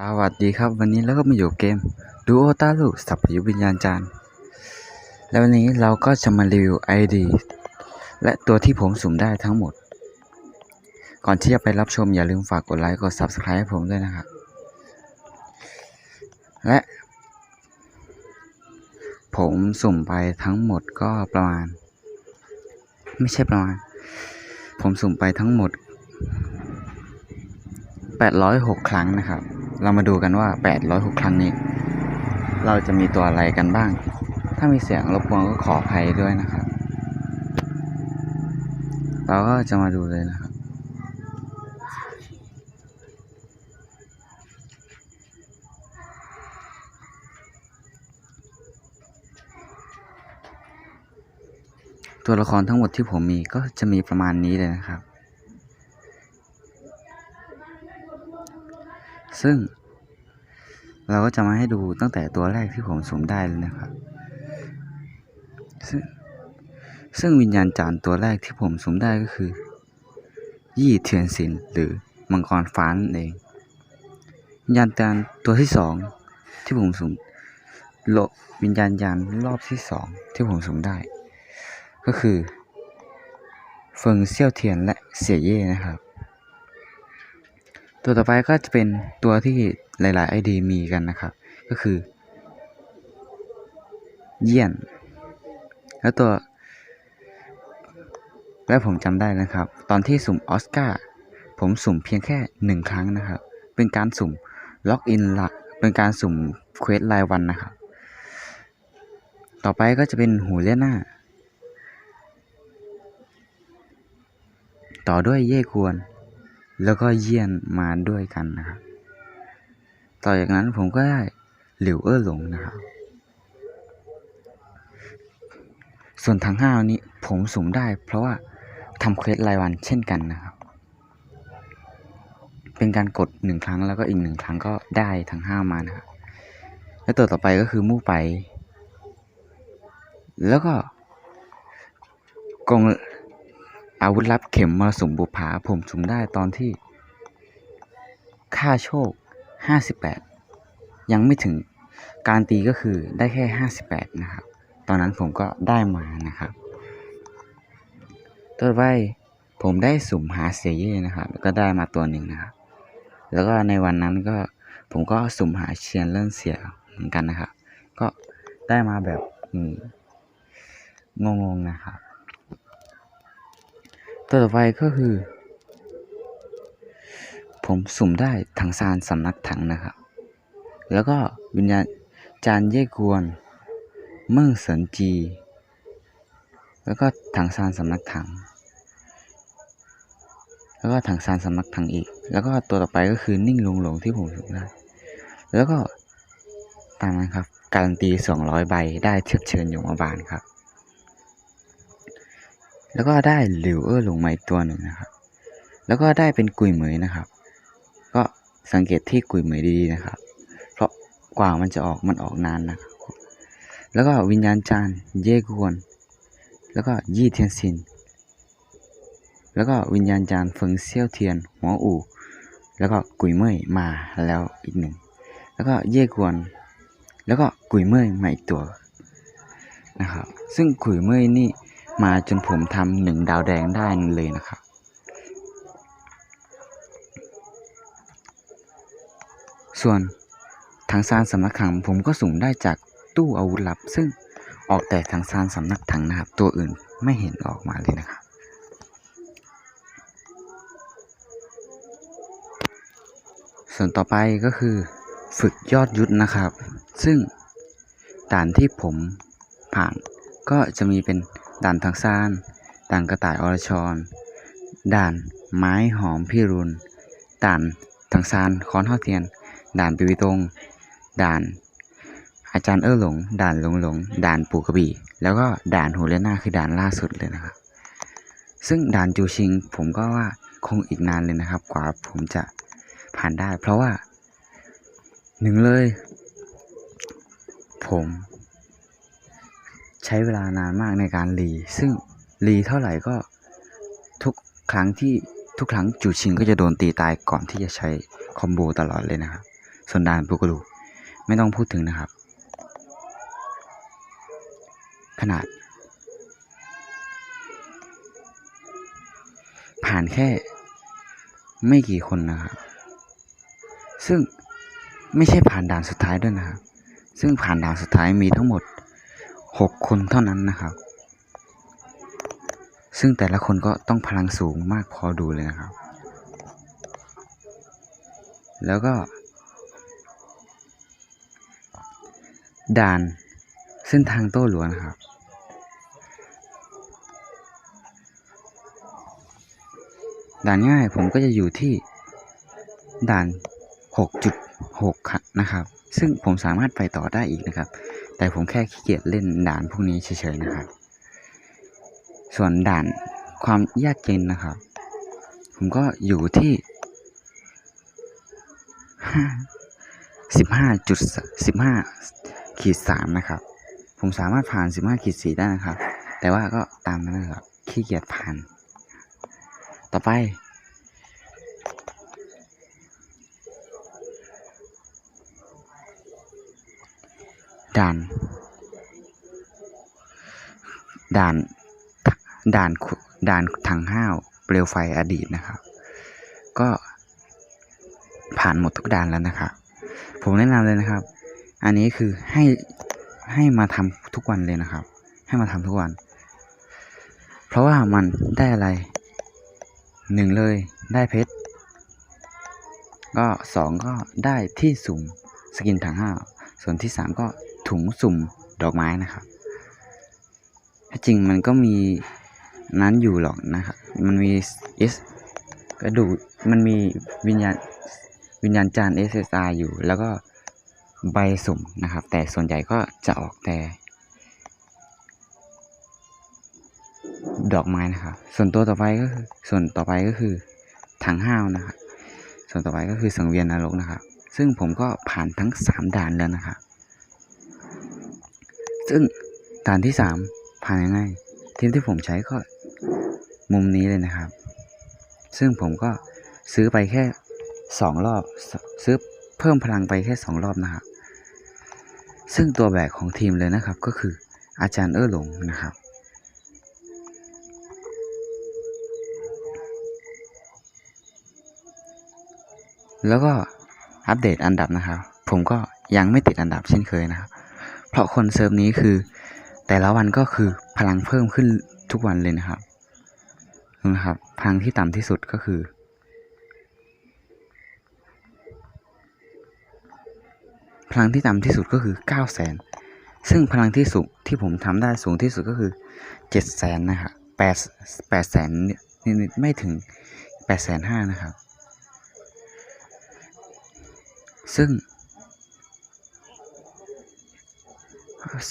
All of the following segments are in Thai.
สวัสดีครับวันนี้เราก็มาอยู่เกมดูโอตาลูสัพพยุวิญญาณจารย์ แล้ววันนี้เราก็จะมารีวิว ID และตัวที่ผมสุ่มได้ทั้งหมด ก่อนที่จะไปรับชมอย่าลืมฝากกดไลค์กด Subscribe ให้ผมด้วยนะครับ และ ผมสุ่มไปทั้งหมดก็ประมาณ ไม่ใช่ประมาณ ผมสุ่มไปทั้งหมด 806 ครั้งนะครับ เรามาดูกันว่า 806 ครั้งนี้ เราจะมีตัวอะไรกันบ้าง ถ้ามีเสียงรบกวนก็ขออภัยด้วยนะครับ เราก็จะมาดูเลยนะครับ ตัวละครทั้งหมดที่ผมมีก็จะมีประมาณนี้เลยนะครับ ซึ่ง เราก็จะมาให้ดูตั้งแต่ตัวแรกที่ผมสุ่มได้เลยนะครับ ซึ่งซึ่งวิญญาณจารย์ตัวแรกที่ผมสุ่มได้ก็คือ ยี่เทียนสินหรือมังกรฟ้านั่นเองวิญญาณจารย์ตัวที่สองที่ผมสุ่มโลวิญญาณจารย์รอบที่สองที่ผมสุ่มได้ ก็คือเฟิงเซี่ยวเทียนและเสี่ยเย่นะครับ ตัวต่อไปก็จะเป็นตัวที่หลายๆ ID มีกันนะครับ ก็คือ เยี่ยน แล้วตัว และผมจำได้นะครับ ตอนที่สุ่มออสการ์ผมสุ่มเพียงแค่หนึ่งครั้งนะครับ เป็นการสุ่มล็อกอินละเป็นการสุ่มเควสรายวันนะครับ ต่อไปก็จะเป็นหูเลียน่าต่อด้วยเย่กวน แล้วก็เยี่ยนมาด้วยกันนะครับ ต่อจากนั้นผมก็ได้หลิวเอ้อหลงนะครับ ส่วนทั้งห้านี้ผมสุ่มได้ เพราะว่าทำเควสรายวันเช่นกันนะครับ เป็นการกดหนึ่งครั้งแล้วก็อีกหนึ่งครั้งก็ได้ทั้งห้ามานะครับ และตัวต่อไปก็คือมู่ไป แล้วก็กง อาวุธลับเข็มมรสุมบุภาผมสุ่มได้ตอนที่ค่าโชค 58 ยังไม่ถึงการตีก็คือได้แค่ 58 นะครับ ตอนนั้นผมก็ได้มานะครับต่อไปผมได้สุ่มหาเสียเย่นะครับ แล้วก็ได้มาตัวหนึ่งนะครับ แล้วก็ในวันนั้นก็ผมก็สุ่มหาเชียนเล่นเสียเหมือนกันนะครับ ก็ได้มาแบบงงๆนะครับ ตัวต่อไปก็คือ ผมสุ่มได้ถังซานสำนักถังนะครับ แล้วก็วิญญาณจานเย่กวน เมิ่งเสินจี แล้วก็ถังซานสำนักถัง แล้วก็ถังซานสำนักถังอีก แล้วก็ตัวต่อไปก็คือนิ่งลงหลงที่ผมสุ่มได้ แล้วก็ตามนั้นครับ การันตี 200 ใบได้เทียบเชิญยมบาลครับ แล้วก็ได้หลิวเออร์หลงมาอีกตัวหนึ่งนะครับ แล้วก็ได้เป็นกุยเหมยนะครับ ก็สังเกตที่กุยเหมยดีๆนะครับ เพราะกว่ามันจะออกมันออกนานนะครับ แล้วก็วิญญาณจานเย่กวน แล้วก็ยี่เทียนซิน แล้วก็วิญญาณจานเฟิงเซี่ยวเทียน หัวอู่ แล้วก็กุยเมยมาแล้วอีกหนึ่ง แล้วก็เย่กวน แล้วก็กุยเมยมาอีกตัวนะครับ ซึ่งกุยเมยนี่ มาจนผมทำหนึ่งดาวแดงได้เลยนะครับ ส่วนทางซานสำนักถังผมก็สุ่มได้จากตู้อาวุธลับ ซึ่งออกแต่ทางซานสำนักถังนะครับ ตัวอื่นไม่เห็นออกมาเลยนะครับส่วนต่อไปก็คือฝึกยอดยุทธนะครับ ซึ่งด่านที่ผมผ่านก็จะมีเป็น ด่านทางซาน ด่านกระต่ายอรชร ด่านไม้หอมพิรุณ ด่านทางซานค้อนทอดเทียน ด่านปิวิตง ด่าน อาจารย์เอ้อหลง ด่านหลงหลง ด่านปูกระบี่ แล้วก็ด่านหูเลน่าคือด่านล่าสุดเลยนะครับ ซึ่งด่านจูชิงผมก็ว่าคงอีกนานเลยนะครับ กว่าผมจะผ่านได้ เพราะว่าหนึ่งเลย ผม ช้เวลานานมากในการรีซึ่งรีเท่าไหร่ก็ทุกครั้งที่ทุกครั้งจูชิงก็จะโดนตีตายก่อนที่จะใช้คอมโบตลอดเลยนะครับ ส่วนดานปูกระดูไม่ต้องพูดถึงนะครับ ขนาด ผ่านแค่ไม่กี่คนนะครับ ซึ่งไม่ใช่ผ่านด่านสุดท้ายด้วยนะครับ ซึ่งผ่านด่านสุดท้ายมีทั้งหมด หกคนเท่านั้นนะครับ ซึ่งแต่ละคนก็ต้องพลังสูงมากพอดูเลยนะครับ แล้วก็ ด่านเส้นทางโต้หลวนะครับ ด่านง่ายผมก็จะอยู่ที่ด่าน 6.6ครับนะครับ ซึ่งผมสามารถไปต่อได้อีกนะครับ แต่ผมแค่ขี้เกียจเล่นด่านพวกนี้เฉยๆนะครับ ส่วนด่านความยากเย็นนะครับ ผมก็อยู่ที่สิบห้าจุดสิบห้าขีดสามนะครับ ผมสามารถผ่านสิบห้าขีดสี่ได้นะครับ แต่ว่าก็ตามนั้นนะครับขี้เกียจผ่าน ต่อไปานด่านด่านด่านถังห้าวเปลวไฟอดีตนะครับ ก็ผ่านหมดทุกด่านแล้วนะครับ ผมแนะนำเลยนะครับ อันนี้คือให้ให้มาทำทุกวันเลยนะครับ ให้มาทำทุกวัน เพราะว่ามันได้อะไรหนึ่งเลยได้เพชรก็สองก็ได้ที่สุ่มสกินถังห้าวส่วนที่สามก็ ถุงสุ่มดอกไม้นะครับถ้าจริงมันก็มีนั้นอยู่หรอกนะครับ มันมี S กระดูกมันมีวิญญาณวิญญาณจาน SSR อยู่ แล้วก็ใบสุ่มนะครับ แต่ส่วนใหญ่ก็จะออกแต่ ดอกไม้นะครับ ส่วนตัวต่อไปก็คือส่วนต่อไปก็คือถังห้าวนะครับส่วนต่อไปก็คือสังเวียนนรกนะครับ ซึ่งผมก็ผ่านทั้งสามด่านแล้วนะครับ ซึ่งด่านที่สามผ่านยังไงทีมที่ผมใช้ก็มุมนี้เลยนะครับ ซึ่งผมก็ซื้อไปแค่สองรอบ ซื้อเพิ่มพลังไปแค่สองรอบนะครับ ซึ่งตัวแบกของทีมเลยนะครับก็คืออาจารย์เอ้อหลงนะครับ แล้วก็อัปเดตอันดับนะครับ ผมก็ยังไม่ติดอันดับเช่นเคยนะครับ เพราะคนเซิร์ฟนี้คือ แต่ละวันก็คือพลังเพิ่มขึ้นทุกวันเลยนะครับนะครับ พลังที่ต่ำที่สุดก็คือ พลังที่ต่ำที่สุดก็คือ9 0 0 0 0 0ซึ่งพลังที่สูงที่ผมทำได้สูงที่สุดก็คือ7 0 0 0 0 0นะครับ8 8แสนนิดๆไม่ถึง8 5 0 0 0นะครับ ซึ่ง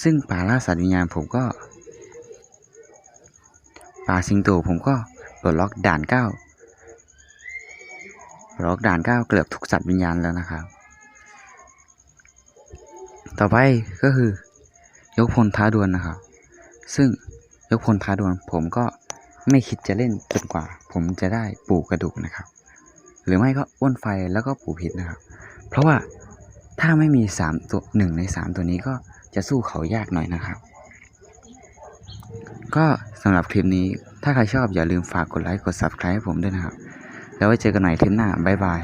ซึ่งป่าล่าสัตว์วิญญาณผมก็ป่าสิงโตผมก็ปลดล็อกด่านเก้าปลดล็อกด่านเก้าเกือบทุกสัตว์วิญญาณแล้วนะครับ ต่อไปก็คือยกพลท้าดวลนะครับ ซึ่งยกพลท้าดวลผมก็ไม่คิดจะเล่นจนกว่า ผมจะได้ปูกระดูกนะครับ หรือไม่ก็อ้วนไฟแล้วก็ปูพิษนะครับ เพราะว่าถ้าไม่มีสามตัวหนึ่งในสามตัวนี้ก็ จะสู้เขายากหน่อยนะครับ ก็สำหรับคลิปนี้ถ้าใครชอบอย่าลืมฝากกดไลค์กด subscribe ให้ผมด้วยนะครับ แล้วไว้เจอกันใหม่คลิปหน้าบ๊ายบาย